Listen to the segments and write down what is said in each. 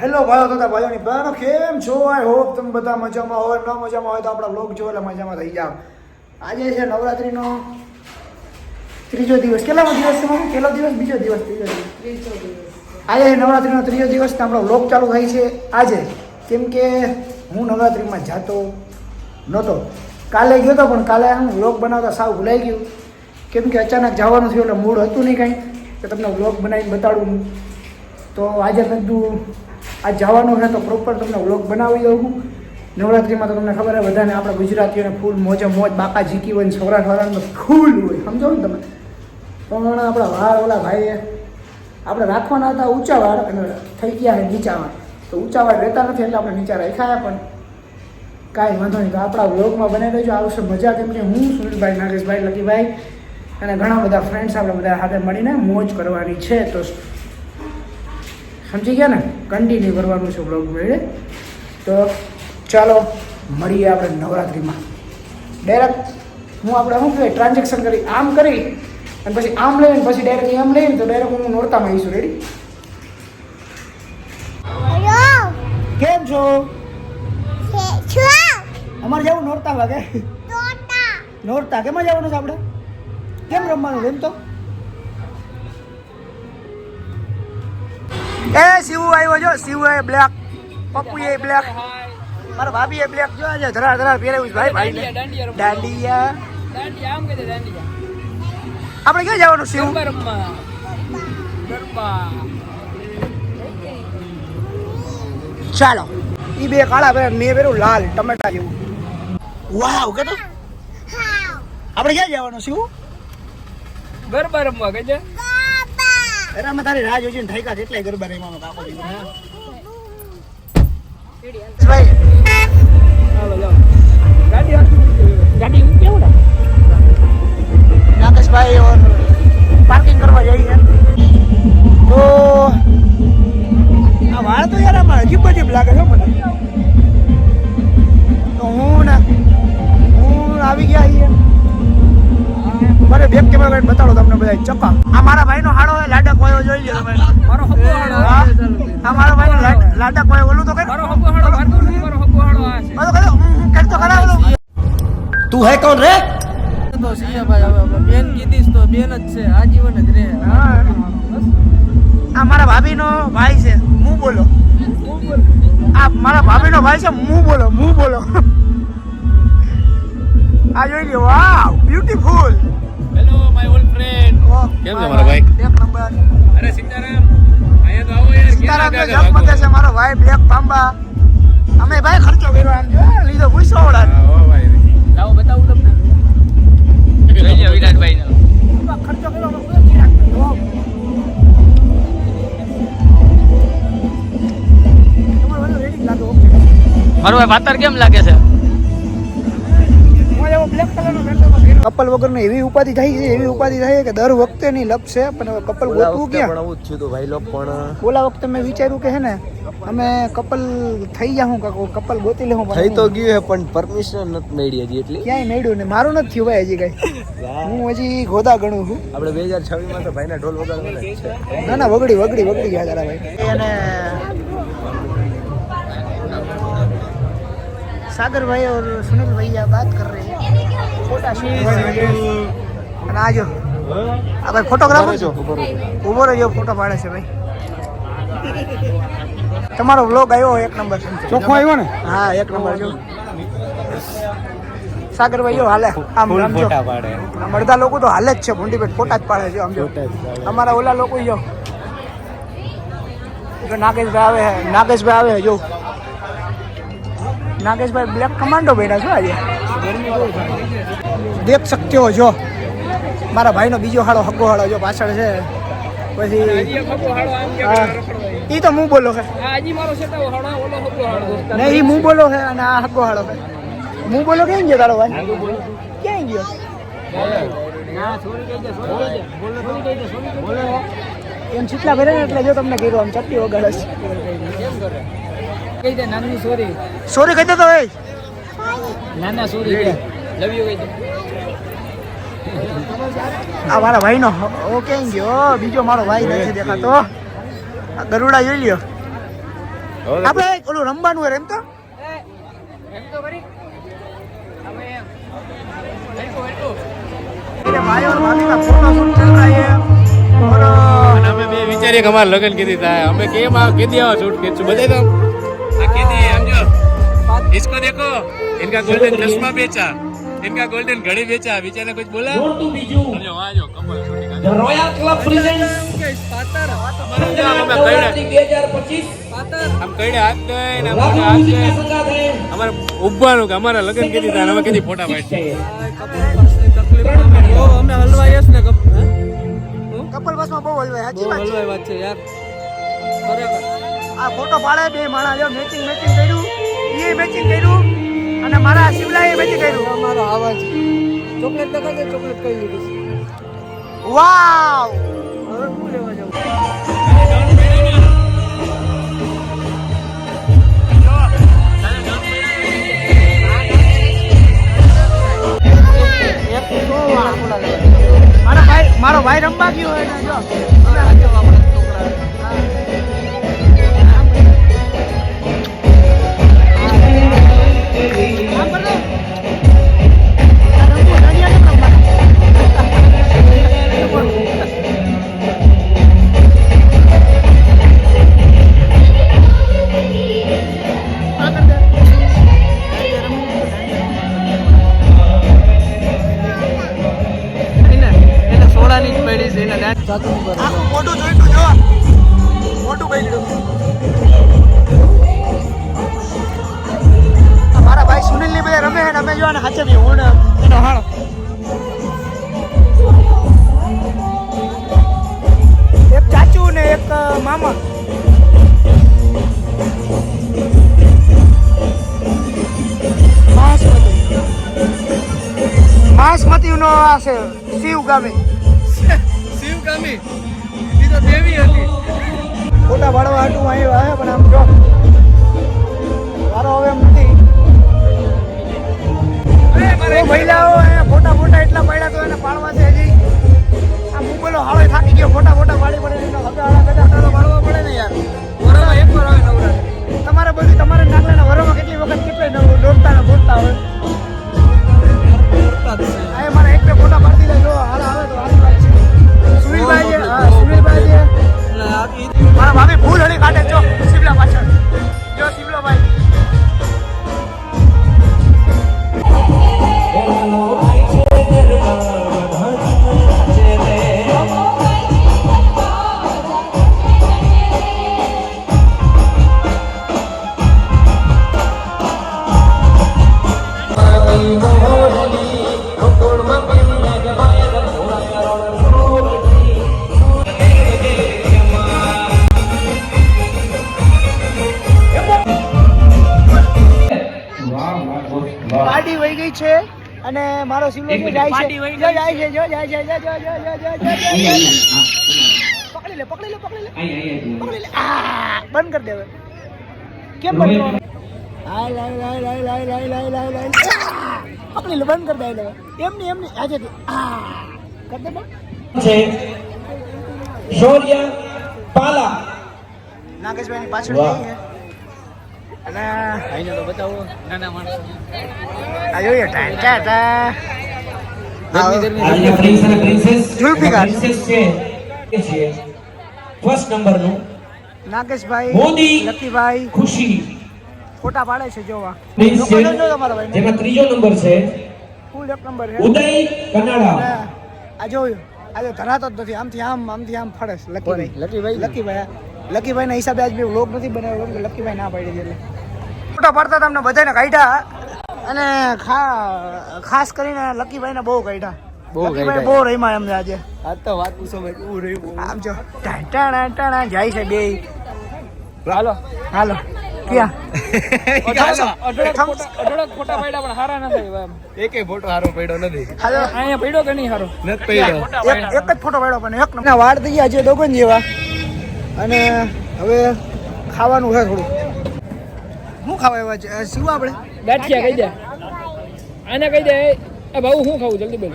Hello ભાઈઓ તથા ભાઈઓની બહેનો કેમ છો? આઈ હોપ તમે બધા મજામાં હોય ન મજામાં હોય તો આપણા બ્લોગ જો એટલે મજામાં થઈ જાવ આજે છે નવરાત્રિનો ત્રીજો દિવસ. કેટલામો દિવસ છે મમ્મી? કેટલો દિવસ? બીજો દિવસ ત્રીજો દિવસ. આજે છે નવરાત્રીનો ત્રીજો દિવસ આપણો બ્લોગ ચાલુ થાય છે. આજે કેમ કે હું નવરાત્રીમાં જાતો નહોતો. કાલે ગયો હતો પણ કાલે હું વ્લોગ બનાવતા સાવ ભૂલાઈ ગયું. કેમ કે અચાનક જવાનું થયું એટલે મૂડ હતું નહીં કાંઈ. કે તમને વ્લોગ બનાવીને બતાડું તો આજે મેં આજ જવાનું છે તો પ્રોપર તમને વ્લોગ બનાવી દઉં નવરાત્રિમાં તો તમને ખબર છે, બધાને આપણે ગુજરાતીઓને ફૂલ મોજે મોજ બાકા જીકી હોય ને સૌરાષ્ટ્રવાળાને ફૂલ હોય. સમજો ને તમે? પણ આપણા વાળ ઓલા ભાઈએ આપણે રાખવાના હતા ઊંચા વાળ અને થઈ ગયા ને નીચા વાળ. તો ઊંચા વાળ રહેતા નથી એટલે આપણે નીચા રાખ્યા પણ કાંઈ વાંધો નહીં. તો આપણા વ્લોગમાં બનાવી દેજો. આવશે મજા કેમ કે હું, સુનિલભાઈ, નાગેશભાઈ, લકીભાઈ અને ઘણા બધા ફ્રેન્ડ્સ આપણે બધા સાથે મળીને મોજ કરવાની છે. તો સમજી ગયા ને? કન્ટિન્યુ કરવાનું છે બ્લોગ મેળે. તો ચાલો મળીએ આપણે નવરાત્રિમાં. ડાયરેક્ટ હું આપણે શું કહેવાય ટ્રાન્ઝેક્શન કરી આમ કરી અને પછી આમ લઈને પછી ડાયરેક્ટ આમ લઈને તો ડાયરેક્ટ હું નોરતામાં આવીશું. રેડી કેમ છો? અમારે જવું નોરતા વાગે. નોરતા કેમાં જવાનું છે આપણે? કેમ રમવાનું એમ તો? એ શિવ આવ્યો જો શિવ એ બ્લેક પપ્પુ એ બ્લેક મારા ભાભી એ બ્લેક જો આજે ધરા ધરા પહેરાવ્યું છે ભાઈ ભાઈ દાંડિયા, આપણે ક્યાં જવાનું શિવ? ગરબા રમવા. ગરબા ચાલો. એ બે કાળા પહેરે મેં પહેર્યું લાલ ટમેટા જેવું. વાવ કે આપણે ક્યાં જવાનું શિવ? ગરબા રમવા Baba, અરે અમે તારી રાહ જોઈને થઈ થાક્યા એટલે ગરબા રમ્યા કાકો જાઓ ગાડી ગાડી કેવું નાગેશભાઈ પાર્કિંગ કરવા જઈએ. તો આ વાળ તો યાર આમાં અજીબ અજીબ લાગે છે મને. લાડ- કોઈ ઓલું તો મારો કર હાડો મારતો નથી મારો હબ્બો હાડો આ છે. ઓલું કરો કર તો કરાવ તું હે કોણ રે? તો સિયા ભાઈ હવે બેન કીધીસ તો બેન જ છે આજીવન જ રે આ મારા ભાભીનો ભાઈ છે હું બોલો. આ મારા ભાભીનો ભાઈ છે હું બોલો હું બોલો. આ જોઈ લ્યો wow beautiful hello my old friend કેમ છે મારા ભાઈ? એક નંબર. અરે સીતારામ. સીતારામ છે મારો ભાઈ બ્લેક પાંબા અમે ભાઈ ખર્ચો કર્યો આમ જો લીધો પૂછો ઓલા લાવો બતાવું તમને. જોઈ લો વિરાટભાઈ નો ખર્ચો કર્યો નહીં. વાવ. તમારો વાલો લાગે છે મારો ભાઈ પાતર કેમ લાગે છે. કપલ વગરનો એવી ઉપાધિ થાય છે એવી ઉપાધિ થાય છે કે દર વખતે ની લપ છે પણ હવે કપલ ગોતવું ક્યાં આવું જ થયું હતું ભાઈ લોક પણ ઓલા વખતે મેં વિચાર્યું કે હે ને અમે કપલ થઈ જા હું કાકો કપલ ગોતી લે હું થઈ તો ગયું છે પણ પરમિશન નથી મળી હજી એટલી ક્યાંય મેળ્યું ને મારું નથી થયું ભાઈ હજી કઈ હું હજી ગોદા ગણું છું આપણે બે હજાર છવ્વીસ માં તો ભાઈના ઢોલ વગાડવાના જ છે ના ના વગડી વગડી વગડી ગયા તારા ભાઈ અને सागर भाई और सुनील भैया बात कर रहे हैं फोटा शूट અને આજો આ ભાઈ ફોટોગ્રાફર છો. ઊભો રહ્યો ફોટો પાડે છે ભાઈ. તમારો વ્લોગ આવ્યો એક નંબર ચોખ્ખો આવ્યો ને? હા એક નંબર જો સાગરભાઈ હાલે. આમ આમ અડધા લોકો તો હાલે જ છે ભૂંડી ફોટા જ પાડે છે આમ અમારા ઓલા લોકો જો. નાગેશભાઈ આવે નાગેશભાઈ આવે છે જો. નાગેશભાઈ બ્લેક કમાન્ડો બેઠા છો આજે. દેખ શકતે જો. મારા ભાઈનો બીજો હાડો હગો હાડો જો પાછળ છે. પછી. ઈ તો હું બોલો છે નહીં ઈ હું બોલો છે અને આ હગો હાડો છે હું બોલો કેમ ગયો તારો ભાઈ? ક્યાં ગયો? એમ ચીટલા ભરે ને એટલે જો તમને કીધું આમ ચપટી વગાડે સોરી કહી દે તો ભાઈ. આ મારા ભાઈ નો ઓ ગયો? બીજો મારો ભાઈ નથી દેખાતો. ગરુડા જોઈ લ્યો. આપણે ઓલું રમવાનું હોય રમતો અમે બે વિચારીએ અમારે લગ્ન કીધી થાય. અમે કેમ આ કીધી આવા છૂટ કે બધા આ કીધી इसको देखो। इनका गोल्डन चश्मा बेचा। इनका गोल्डन घड़ी बेचा। बेचारा कुछ बोला? અમારે હાથ કે અમારા લગ્ન કીધી હતા કીધી ફોટા પાડી અમે હલવાય ને કપલ બસ બહુ હલવાય સાચી વાત છે યાર આ ફોટો પાડે બે માણા જો મેચિંગ મેચિંગ કર્યું। એ મેચિંગ કર્યું અને મારા શિવલાએ મેચિંગ કર્યું. મારો આવાજ ચોકલેટ તો કઈ ચોકલેટ કઈ લીધી વાવ! હવે શું લેવા મારા ભાઈ મારો ભાઈ રમવા ગયો હોય જો. એને જ પડી છે એને મોઢું જોઈતું જો. મોટું બગડ્યું મારા ભાઈ સુનિલની બધા રમે છે ને અમે જો હું ને એનો હાળ. એક ચાચુ ને એક મામા. બાસમતી. બાસમતી નો આ છે શિવ ગામે. નકામી એ તો દેવી હતી. ખોટા ભાડવા હાટું આવ્યા પણ આમ જો. મારો હવે નથી. પાર્ટી વહી ગઈ છે અને મારો સિલો જો જાય છે જો જાય છે. જો જાય છે જો જો જો જો પકડી લે પકડી લે પકડી લે. પકડી લે. આ બંધ કરી દે હવે. કેમ બંધ કરવાનું? હાય લાય લાય લાય લાય લાય લાય લાય લાય. પકડી લે બંધ કરી દે હવે. એમની એમની આજે આ! કર દે છે. શૌર્ય પાલા. નાગેશભાઈ ની પાછળ. જઈએ. અને આઈને તો બતાવો નાના માણસ આ જોઈએ ટાંચા ફોટા પાડે છે જોવા. જેમાં ત્રીજો નંબર છે. ફૂલ નંબર આ જોયું. આજે ધરાતો જ નથી. આમથી આમ આમથી આમ ફળે લકી ભાઈ લકી ના હિસાબે આજ મેં વ્લોગ નથી બનાવ્યો કેમ કે લકીભાઈ ના પાડી એટલે. ફોટા પાડતા તમને બધાને કાઢ્યા. અને ખાસ કરીને લકીભાઈ ને બહુ કાઢ્યા. બહુ બહુ રહીમાં એમને આજે. આ તો વાત પૂછો ભાઈ હું રહ્યું આમ જો ટાણા ટાણા જાય છે બે હાલો. હાલો ક્યાં? અઢળક ફોટા અઢળક પણ હારા ના એમ. એકે ફોટો સારો પડ્યો નથી. હાલો. અહીંયા પડ્યો કે નહીં હારો? નથી પડ્યો. એક જ ફોટો પડ્યો પણ એક વાળ થઈ ગયા છે દોગન જેવા. અને હવે ખાવાનું છે થોડું. શું ખાવા એવા છે? શું આપણે? ગાંઠિયા કહી દે. આને કહી દે એ ભાઉ શું ખાવું જલ્દી બોલ.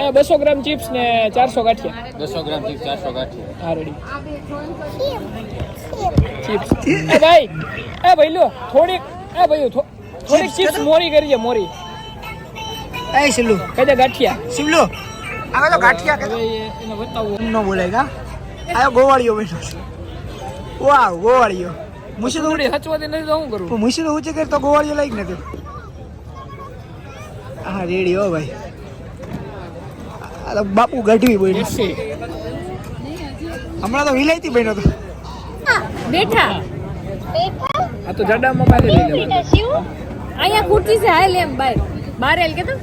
એ બસો ગ્રામ ચિપ્સ ને ચારસો ગાંઠિયા. બસો ગ્રામ ચિપ્સ ચારસો ગાંઠિયા. હા રેડી ચિપ્સ. એ ભાઈ એ ભાઈ લો થોડીક એ ભાઈ થોડીક ચિપ્સ મોરી કરી છે મોરી. એ શિલ્લુ. કહી દે ગાંઠિયા. શિવલો આવે તો ગાંઠિયા કહી એને બતાવું. ન બોલાય કા? આયો ગોવાળીઓ બેઠો છે. વાહ ગોવાળીઓ. મુશી તો હચવાતી નથી તો શું કરું? મુશી તો ઊંચે કરી તો ગોવાળીઓ લાઈક નથી. હા રેડી હો ભાઈ. આ બાપુ ગઢવી બોલ હમણાં તો વિલાયતી બન્યો તો. બેઠા. આ તો જડામાં પાસે લઈ લેવા અહીંયા ખુરશી છે હાલ એમ બાય બારેલ કે કે